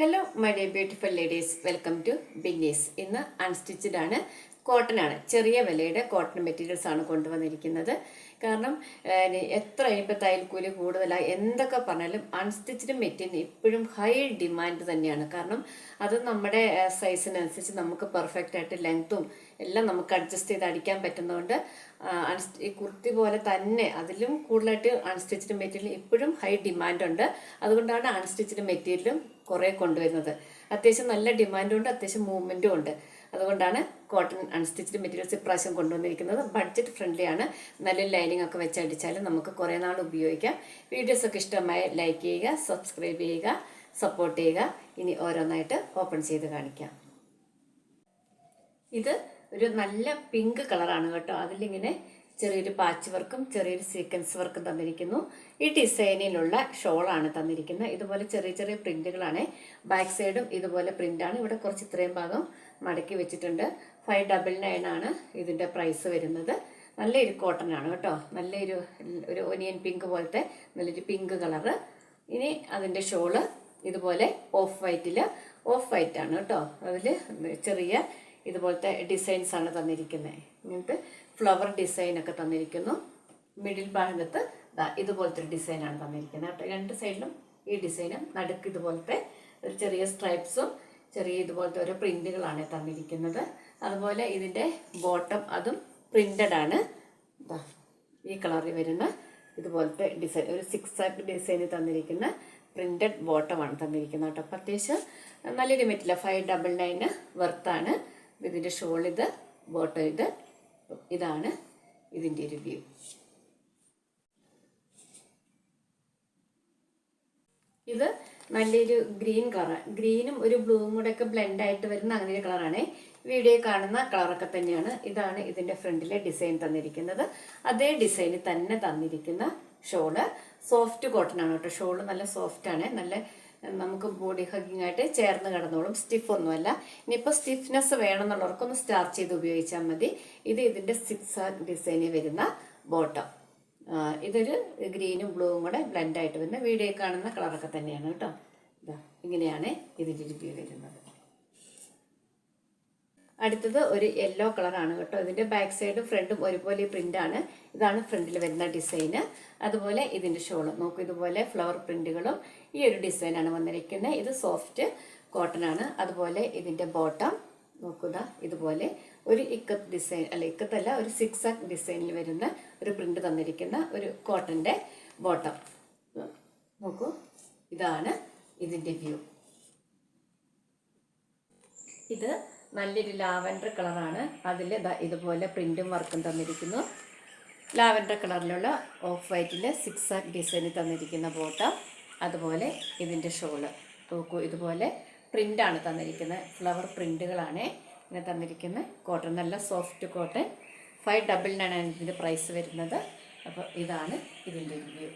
Hello my dear beautiful ladies welcome to ബിഗ്നീസ് ഇന്ന് unstitched ആണ്. Cotton ആണ്. ചെറിയ വിലയുടെ കോട്ടൺ മെറ്റീരിയൽസ് ആണ് കൊണ്ടുവന്നിരിക്കുന്നത്. കാരണം എത്ര ഇപ്പോൾ തയ്യൽക്കൂലി കൂടുതലായി എന്തൊക്കെ പറഞ്ഞാലും അൺസ്റ്റിച്ചഡ് മെറ്റീരിയൽ ഇപ്പോഴും ഹൈ ഡിമാൻഡ് തന്നെയാണ്. കാരണം അത് നമ്മുടെ സൈസിനനുസരിച്ച് നമുക്ക് പെർഫെക്റ്റ് ആയിട്ട് ലെങ്ത്തും എല്ലാം നമുക്ക് അഡ്ജസ്റ്റ് ചെയ്ത് അടിക്കാൻ പറ്റുന്നതുകൊണ്ട് അൺസ്റ്റി ഈ കുർത്തി പോലെ തന്നെ അതിലും കൂടുതലായിട്ട് അൺസ്റ്റിച്ചഡ് മെറ്റീരിയൽ ഇപ്പോഴും ഹൈ ഡിമാൻഡ് ഉണ്ട്. അതുകൊണ്ടാണ് അൺസ്റ്റിച്ചഡ് മെറ്റീരിയലും കുറേ കൊണ്ടുവരുന്നത്. അത്യാവശ്യം നല്ല ഡിമാൻഡും ഉണ്ട് അത്യാവശ്യം മൂവ്മെന്റും ഉണ്ട് അതുകൊണ്ടാണ് കോട്ടൺ അൺസ്റ്റിച്ചഡ് മെറ്റീരിയൽസ് ഇപ്രാവശ്യം കൊണ്ടുവന്നിരിക്കുന്നത്. ബഡ്ജറ്റ് ഫ്രണ്ട്ലി ആണ്. നല്ല ലൈനിങ് ഒക്കെ വെച്ചടിച്ചാൽ നമുക്ക് കുറേ നാൾ ഉപയോഗിക്കാം. വീഡിയോസ് ഒക്കെ ഇഷ്ടമായി ലൈക്ക് ചെയ്യുക സബ്സ്ക്രൈബ് ചെയ്യുക സപ്പോർട്ട് ചെയ്യുക. ഇനി ഓരോന്നായിട്ട് ഓപ്പൺ ചെയ്ത് കാണിക്കാം. ഇത് ഒരു നല്ല പിങ്ക് കളറാണ് കേട്ടോ. അതിലിങ്ങനെ ചെറിയൊരു പാച്ച് വർക്കും ചെറിയൊരു സീക്വൻസ് വർക്കും തന്നിരിക്കുന്നു. ഈ ഡിസൈനിലുള്ള ഷോളാണ് തന്നിരിക്കുന്നത്. ഇതുപോലെ ചെറിയ ചെറിയ പ്രിന്റുകളാണ്. ബാക്ക് സൈഡും ഇതുപോലെ പ്രിന്റാണ് ഇവിടെ കുറച്ച് ഇത്രയും ഭാഗം മടക്കി വെച്ചിട്ടുണ്ട്. ഫൈവ് ഡബിൾ നയൻ ആണ് ഇതിന്റെ പ്രൈസ് വരുന്നത്. നല്ലൊരു കോട്ടൺ ആണ് കേട്ടോ. നല്ലൊരു ഒരു ഒനിയൻ പിങ്ക് പോലത്തെ നല്ലൊരു പിങ്ക് കളറ് ഇനി അതിന്റെ ഷോൾ ഇതുപോലെ ഓഫ് വൈറ്റിൽ ഓഫ് വൈറ്റ് ആണ് കേട്ടോ. അതിൽ ചെറിയ ഇതുപോലത്തെ ഡിസൈൻസ് ആണ് തന്നിരിക്കുന്നത് ഇങ്ങനത്തെ ഫ്ലവർ ഡിസൈൻ ഒക്കെ തന്നിരിക്കുന്നു. മിഡിൽ ഭാഗത്ത് ഇതുപോലത്തെ ഒരു ഡിസൈനാണ് തന്നിരിക്കുന്നത് കേട്ടോ രണ്ട് സൈഡിലും ഈ ഡിസൈനും നടുക്ക് ഇതുപോലത്തെ ഒരു ചെറിയ സ്ട്രൈപ്സും ചെറിയ ഇതുപോലത്തെ ഓരോ പ്രിന്റുകളാണ് തന്നിരിക്കുന്നത്. അതുപോലെ ഇതിന്റെ ബോട്ടം അതും പ്രിന്റഡ് ആണ്. ഈ കളറിൽ വരുന്ന ഇതുപോലത്തെ ഡിസൈൻ ഒരു സിക്സ് ആക്ക് ഡിസൈനിൽ തന്നിരിക്കുന്ന പ്രിന്റഡ് ബോട്ടമാണ് തന്നിരിക്കുന്നത് കേട്ടോ. അപ്പം അത്യാവശ്യം നല്ലൊരു മെറ്റില്ല ഫൈവ് ഡബിൾ നയന് വർത്താണ് ഇതിന്റെ ഷോൾ ഇത് ബോട്ടം ഇത്. ഇതാണ് ഇതിന്റെ ഒരു വ്യൂ. ഇത് നല്ലൊരു ഗ്രീൻ കളർ ഗ്രീനും ഒരു ബ്ലൂവും കൂടെ ഒക്കെ ബ്ലെൻഡ് ആയിട്ട് വരുന്ന അങ്ങനെ ഒരു കളറാണ്. വീഡിയോ കാണുന്ന കളറൊക്കെ തന്നെയാണ്. ഇതാണ് ഇതിന്റെ ഫ്രണ്ടിലെ ഡിസൈൻ തന്നിരിക്കുന്നത്. അതേ ഡിസൈന് തന്നെ തന്നിരിക്കുന്ന ഷോൾ. സോഫ്റ്റ് കോട്ടൺ ആണ് കേട്ടോ. ഷോൾ നല്ല സോഫ്റ്റ് ആണ്. നല്ല നമുക്ക് ബോഡി ഹഗ്ഗിംഗ് ആയിട്ട് ചേർന്ന് കിടന്നോളും. സ്റ്റിഫ് ഒന്നുമല്ല. ഇനിയിപ്പോൾ സ്റ്റിഫ്നെസ് വേണമെന്നുള്ളവർക്കൊന്ന് സ്റ്റാർച്ച് ചെയ്ത് ഉപയോഗിച്ചാൽ മതി. ഇത് ഇതിന്റെ സിക്സ് ഡിസൈനിൽ വരുന്ന ബോട്ടം ഇതൊരു ഗ്രീനും ബ്ലൂവും കൂടെ ബ്ലെൻഡായിട്ട് വരുന്ന വീഡിയോ കാണുന്ന കളറൊക്കെ തന്നെയാണ് കേട്ടോ. ഇങ്ങനെയാണ് ഇതിന്റെ റിവ്യൂ വരുന്നത്. അടുത്തത് ഒരു യെല്ലോ കളറാണ് കേട്ടോ. ഇതിന്റെ ബാക്ക് സൈഡും ഫ്രണ്ടും ഒരുപോലെ പ്രിന്റ് ആണ്. ഇതാണ് ഫ്രണ്ടിൽ വരുന്ന ഡിസൈന് അതുപോലെ ഇതിന്റെ ഷോൾ നോക്കൂ ഇതുപോലെ ഫ്ലവർ പ്രിന്റുകളും ഈ ഒരു ഡിസൈനാണ് വന്നിരിക്കുന്നത്. ഇത് സോഫ്റ്റ് കോട്ടൺ ആണ്. അതുപോലെ ഇതിന്റെ ബോട്ടം നോക്കുക ഇതുപോലെ ഒരു ഇക്കത്ത് ഡിസൈൻ അല്ല ഇക്കത്തല്ല ഒരു സിക്സ് ആക്ക് ഡിസൈനിൽ വരുന്ന ഒരു പ്രിന്റ് തന്നിരിക്കുന്ന ഒരു കോട്ടന്റെ ബോട്ടം നോക്കൂ ഇതാണ് ഇതിന്റെ വ്യൂ ഇത് നല്ലൊരു ലാവൻഡർ കളറാണ്. അതിൽ ഇതുപോലെ പ്രിന്റും വർക്കും തന്നിരിക്കുന്നു. ലാവൻഡർ കളറിലുള്ള ഓഫ് വൈറ്റിൽ സിക്സ് ആക്ക് ഡിസൈനിൽ തന്നിരിക്കുന്ന ബോട്ടം അതുപോലെ ഇതിന്റെ ഷോൾ. നോക്കൂ ഇതുപോലെ പ്രിന്റാണ് തന്നിരിക്കുന്നത്. ഫ്ലവർ പ്രിന്റുകളാണ് ഇങ്ങനെ തന്നിരിക്കുന്നത്. കോട്ടൺ നല്ല soft cotton. Five double nine ആണ് ഇതിന്റെ പ്രൈസ് വരുന്നത്. അപ്പോൾ ഇതാണ് ഇതിന്റെ വ്യൂ